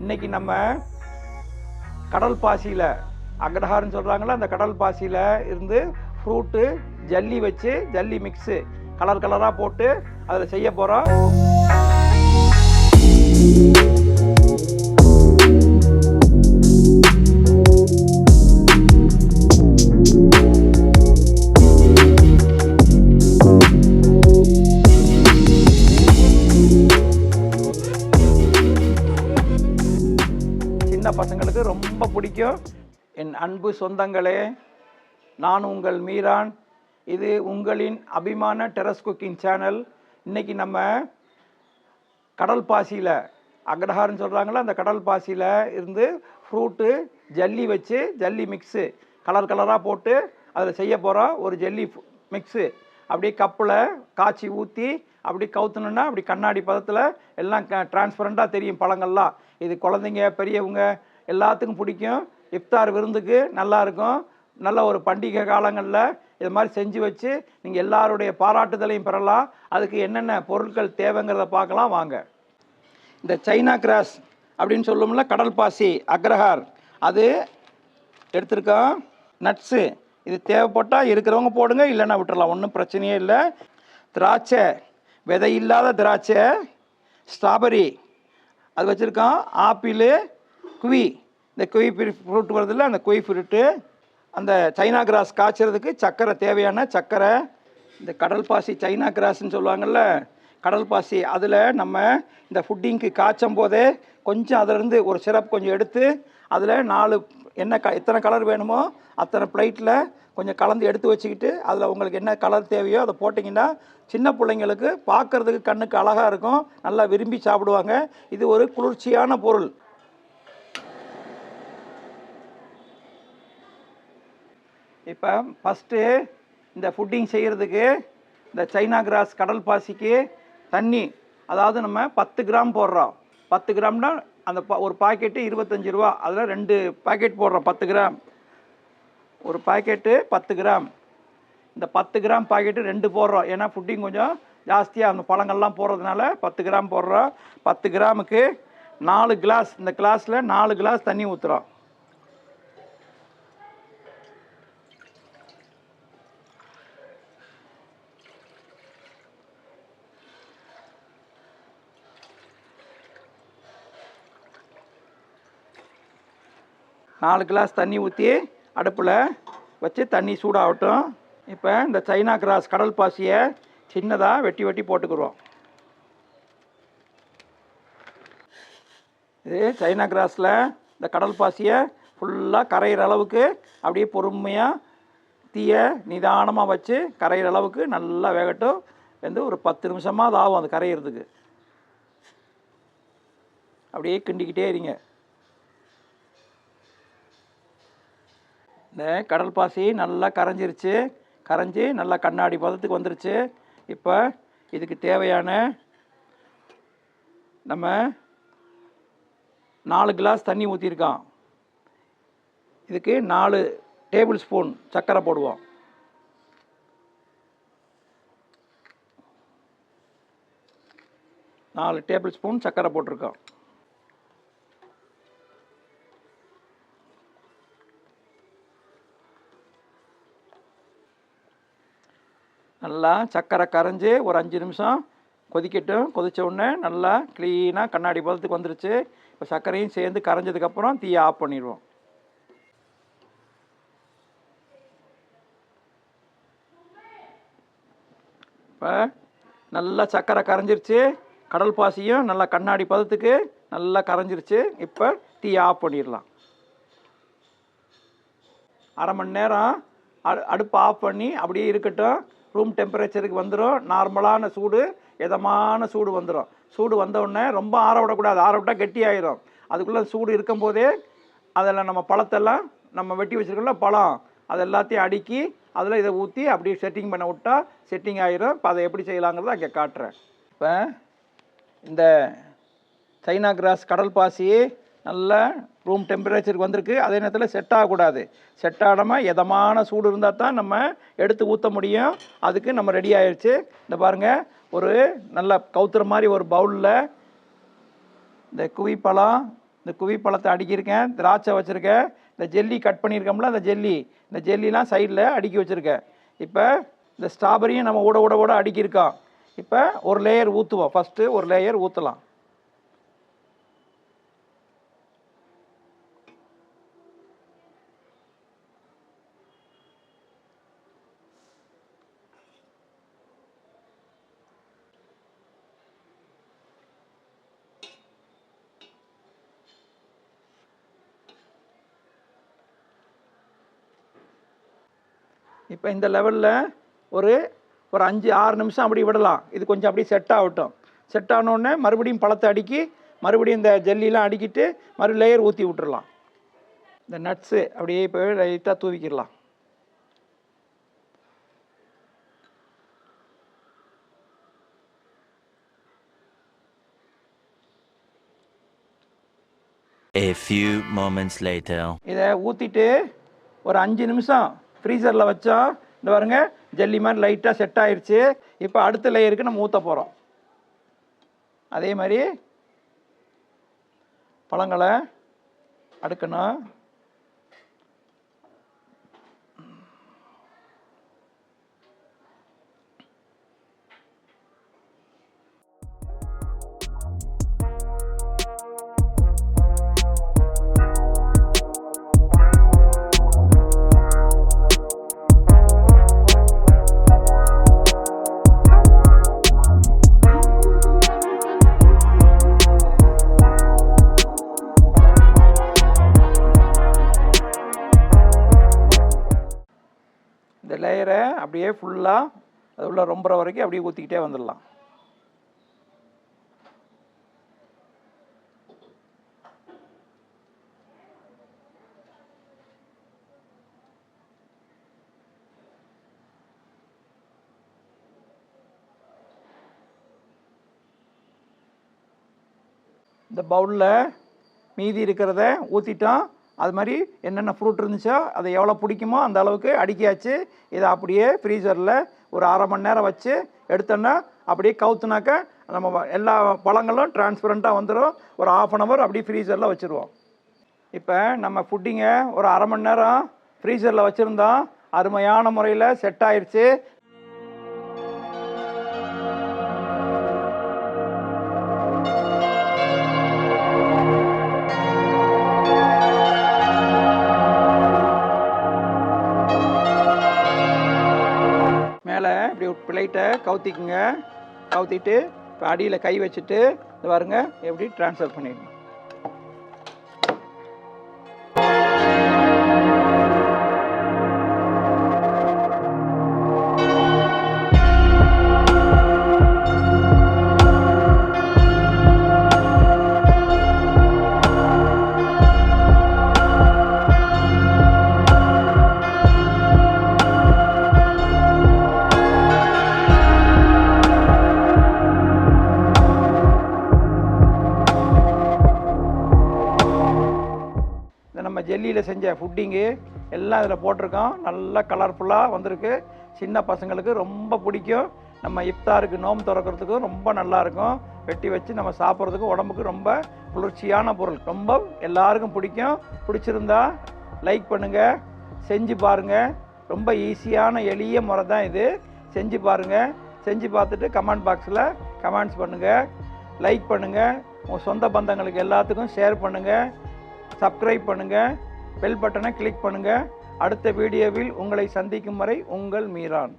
இன்னைக்கு நம்ம கடல் பாசியில் அக்ரஹார்னு சொல்கிறாங்களா அந்த கடல் பாசியில் இருந்து ஃப்ரூட்டு ஜல்லி வச்சு ஜல்லி மிக்ஸு கலர் கலராக போட்டு அதில் செய்ய போகிறோம் வரைக்கும் என் அன்பு சொந்தங்களே நான் உங்கள் மீரான். இது உங்களின் அபிமான டெரஸ் குக்கிங் சேனல். இன்றைக்கி நம்ம கடல் பாசியில் அக்ரஹார்னு சொல்கிறாங்களா அந்த கடல் பாசியில் இருந்து ஃப்ரூட்டு ஜல்லி வச்சு ஜல்லி மிக்ஸு கலர் கலராக போட்டு அதில் செய்ய போகிறோம் ஒரு ஜல்லி மிக்ஸு அப்படியே கப்பில் காய்ச்சி ஊற்றி அப்படி கவுத்தணுன்னா அப்படி கண்ணாடி பதத்தில் எல்லாம் க டிரான்ஸ்பரண்ட்டாக தெரியும் பழங்கள்லாம். இது குழந்தைங்க பெரியவங்க எல்லாத்துக்கும் பிடிக்கும். இஃப்தார் விருந்துக்கு நல்லா இருக்கும். நல்ல ஒரு பண்டிகை காலங்களில் இது மாதிரி செஞ்சு வச்சு நீங்கள் எல்லாருடைய பாராட்டுதலையும் பெறலாம். அதுக்கு என்னென்ன பொருட்கள் தேவைங்கிறத பார்க்கலாம். வாங்க. இந்த சைனா கிராஸ் அப்படின்னு சொல்லும்ல கடல் பாசி அக்ரஹார். அது எடுத்திருக்கோம். நட்ஸு. இது தேவைப்பட்டால் இருக்கிறவங்க போடுங்க இல்லைன்னா விட்டுறலாம். ஒன்றும் பிரச்சனையே இல்லை. திராட்சை. விதை இல்லாத திராட்சை. ஸ்ட்ராபெரி. அது வச்சுருக்கோம். ஆப்பிள் குவி. இந்த குவி ஃப்ரூட் வருதுல்ல அந்த குவி ஃப்ரூட்டு அந்த சைனா கிராஸ் காய்ச்சறதுக்கு சக்கரை தேவையான சக்கரை. இந்த கடல் பாசி சைனா கிராஸ்ன்னு சொல்லுவாங்கள்ல கடல் பாசி அதில் நம்ம இந்த ஃபுட்டிங்க்கு காய்ச்சும் போதே கொஞ்சம் அதிலிருந்து ஒரு சிரப் கொஞ்சம் எடுத்து அதில் நாலு என்ன க எத்தனை கலர் வேணுமோ அத்தனை பிளேட்டில் கொஞ்சம் கலந்து எடுத்து வச்சுக்கிட்டு அதில் உங்களுக்கு என்ன கலர் தேவையோ அதை போட்டிங்கன்னா சின்ன பிள்ளைங்களுக்கு பார்க்குறதுக்கு கண்ணுக்கு அழகாக இருக்கும். நல்லா விரும்பி சாப்பிடுவாங்க. இது ஒரு குளிர்ச்சியான பொருள். இப்போ ஃபஸ்ட்டு இந்த ஃபுட்டிங் செய்கிறதுக்கு இந்த சைனா கிராஸ் கடல் பாசிக்கு தண்ணி அதாவது நம்ம பத்து கிராம் போடுறோம். பத்து கிராம்னா அந்த பா ஒரு பாக்கெட்டு இருபத்தஞ்சி ரூபா. அதில் ரெண்டு பாக்கெட் போடுறோம் பத்து கிராம். ஒரு பாக்கெட்டு பத்து கிராம். இந்த பத்து கிராம் பாக்கெட்டு ரெண்டு போடுறோம். ஏன்னா ஃபுட்டிங் கொஞ்சம் ஜாஸ்தியாக அந்த பழங்கள்லாம் போடுறதுனால பத்து கிராம் போடுறோம். பத்து கிராமுக்கு நாலு கிளாஸ் இந்த கிளாஸில் நாலு கிளாஸ் தண்ணி ஊற்றுறோம் நாலு கிளாஸ் தண்ணி ஊற்றி அடுப்பில் வச்சு தண்ணி சூடாகட்டும். இப்போ இந்த சைனா கிராஸ் கடல் பாசியை சின்னதாக வெட்டி வெட்டி போட்டுக்குருவோம். இது சைனா கிராஸில் இந்த கடல் பாசியை ஃபுல்லாக கரையிற அளவுக்கு அப்படியே பொறுமையாக தீயை நிதானமாக வச்சு கரையிற அளவுக்கு நல்லா வேகட்டும். வந்து ஒரு பத்து நிமிஷமாக அது ஆகும் அது கரையிறதுக்கு. அப்படியே கிண்டிக்கிட்டே இருங்க. இந்த கடல் பாசி நல்லா கரைஞ்சிருச்சு. கரைஞ்சி நல்லா கண்ணாடி பதத்துக்கு வந்துருச்சு. இப்போ இதுக்கு தேவையான நம்ம நாலு கிளாஸ் தண்ணி ஊற்றிருக்கோம் இதுக்கு நாலு டேபிள் ஸ்பூன் சர்க்கரை போடுவோம். நாலு டேபிள் ஸ்பூன் சர்க்கரை போட்டிருக்கோம். நல்லா சர்க்கரை கரைஞ்சி ஒரு அஞ்சு நிமிஷம் கொதிக்கட்டும். கொதித்த உடனே நல்லா க்ளீனாக கண்ணாடி பதத்துக்கு வந்துருச்சு. இப்போ சர்க்கரையும் சேர்ந்து கரைஞ்சதுக்கப்புறம் தீயை ஆஃப் பண்ணிடுவோம். இப்போ நல்லா சர்க்கரை கரைஞ்சிருச்சு. கடல் பாசியும் நல்லா கண்ணாடி பதத்துக்கு நல்லா கரைஞ்சிருச்சு. இப்போ தீயை ஆஃப் பண்ணிடலாம். அரை மணி நேரம் அடு அடுப்பு ஆஃப் பண்ணி அப்படியே இருக்கட்டும். ரூம் டெம்பரேச்சருக்கு வந்துடும் நார்மலான சூடு இதமான சூடு வந்துடும் சூடு வந்தவுடனே ரொம்ப ஆற விடக்கூடாது. ஆற விட்டால் கெட்டி ஆயிரும் அதுக்குள்ளே சூடு இருக்கும்போதே அதில் நம்ம பழத்தெல்லாம் நம்ம வெட்டி வச்சுருக்கோம்ல பழம் அது எல்லாத்தையும் அடுக்கி அதில் இதை ஊற்றி அப்படியே செட்டிங் பண்ண விட்டா செட்டிங் ஆகிரும் இப்போ அதை எப்படி செய்யலாங்கிறத அங்கே காட்டுறேன். இப்போ இந்த சைனா கிராஸ் கடல் பாசி நல்ல ரூம் டெம்பரேச்சருக்கு வந்திருக்கு. அதே நேரத்தில் செட் ஆகக்கூடாது. செட் ஆகாமல் எதமான சூடு இருந்தால் தான் நம்ம எடுத்து ஊற்ற முடியும். அதுக்கு நம்ம ரெடி ஆயிடுச்சு இந்த பாருங்கள் ஒரு நல்ல கவுத்துற மாதிரி ஒரு பவுலில் இந்த குவிப்பழம் இந்த குவிப்பழத்தை அடிக்கியிருக்கேன். திராட்சை வச்சுருக்கேன். இந்த ஜெல்லி கட் பண்ணியிருக்கோம்ல அந்த ஜெல்லி. இந்த ஜெல்லிலாம் சைடில் அடுக்கி வச்சுருக்கேன். இப்போ இந்த ஸ்ட்ராபெரியும் நம்ம ஊட ஊட ஊட அடுக்கியிருக்கோம். இப்போ ஒரு லேயர் ஊற்றுவோம் ஃபஸ்ட்டு ஒரு லேயர் ஊற்றலாம் இப்போ இந்த லெவலில் ஒரு ஒரு அஞ்சு ஆறு நிமிஷம் அப்படி விடலாம். இது கொஞ்சம் அப்படியே செட் ஆகட்டும். செட் ஆனோடனே மறுபடியும் பழத்தை அடுக்கி மறுபடியும் இந்த ஜெல்லிலாம் அடிக்கிட்டு மறு லேயர் ஊற்றி விட்டுறலாம். இந்த நட்ஸு அப்படியே இப்போ லைட்டாக தூவிக்கிடலாம். A few moments later. இதை ஊற்றிட்டு ஒரு அஞ்சு நிமிஷம் ஃப்ரீசரில் வச்சோம் இந்த பாருங்க ஜல்லி மாதிரி லைட்டாக செட் ஆயிடுச்சு இப்போ அடுத்த லேயருக்கு நம்ம ஊற்ற போகிறோம் அதே மாதிரி பழங்களை அடுக்கணும். இந்த லேயரை அப்படியே ஃபுல்லாக அது உள்ள ரொம்புற வரைக்கும் அப்படியே ஊற்றிக்கிட்டே வந்துடலாம். இந்த பவுலில் மீதி இருக்கிறத ஊற்றிட்டோம் அது மாதிரி என்னென்ன ஃப்ரூட் இருந்துச்சோ அதை எவ்வளோ பிடிக்குமோ அந்த அளவுக்கு அடுக்கியாச்சு. இதை அப்படியே ஃப்ரீசரில் ஒரு அரை மணி நேரம் வச்சு எடுத்தோன்னா அப்படியே கவுத்துனாக்கா நம்ம எல்லா பழங்களும் டிரான்ஸ்பரண்ட்டாக வந்துடும் ஒரு ஆஃப் அன் ஹவர் அப்படியே ஃப்ரீசரில் வச்சுருவோம். இப்போ நம்ம ஃபுட்டிங்கை ஒரு அரை மணி நேரம் ஃப்ரீசரில் வச்சுருந்தோம் அருமையான முறையில் செட் ஆயிடுச்சு கவுத்திக்குங்க. கவுத்திட்டு இப்போ அடியில் கை வச்சுட்டு பாருங்கள் எப்படி ட்ரான்ஸ்ஃபர் பண்ணிடுங்க நம்ம செஞ்ச ஃபுட்டிங்கு எல்லாம் இதில் போட்டிருக்கோம். நல்லா கலர்ஃபுல்லாக வந்திருக்கு. சின்ன பசங்களுக்கு ரொம்ப பிடிக்கும். நம்ம இஃப்தாருக்கு நோம்பு திறக்கிறதுக்கும் ரொம்ப நல்லாயிருக்கும் வெட்டி வச்சு நம்ம சாப்பிட்றதுக்கு உடம்புக்கு ரொம்ப குளிர்ச்சியான பொருள். ரொம்ப எல்லாருக்கும் பிடிக்கும். பிடிச்சிருந்தா லைக் பண்ணுங்கள் செஞ்சு பாருங்கள் ரொம்ப ஈஸியான எளிய முறை தான் இது. செஞ்சு பாருங்கள் செஞ்சு பார்த்துட்டு கமெண்ட் பாக்ஸில் கமெண்ட்ஸ் பண்ணுங்கள் லைக் பண்ணுங்கள் உங்கள் சொந்த பந்தங்களுக்கு எல்லாத்துக்கும் ஷேர் பண்ணுங்கள் சப்ஸ்கிரைப் பண்ணுங்கள் பெல் பட்டனை கிளிக் பண்ணுங்கள் அடுத்த வீடியோவில் உங்களை சந்திக்கும் வரை உங்கள் மீரான்.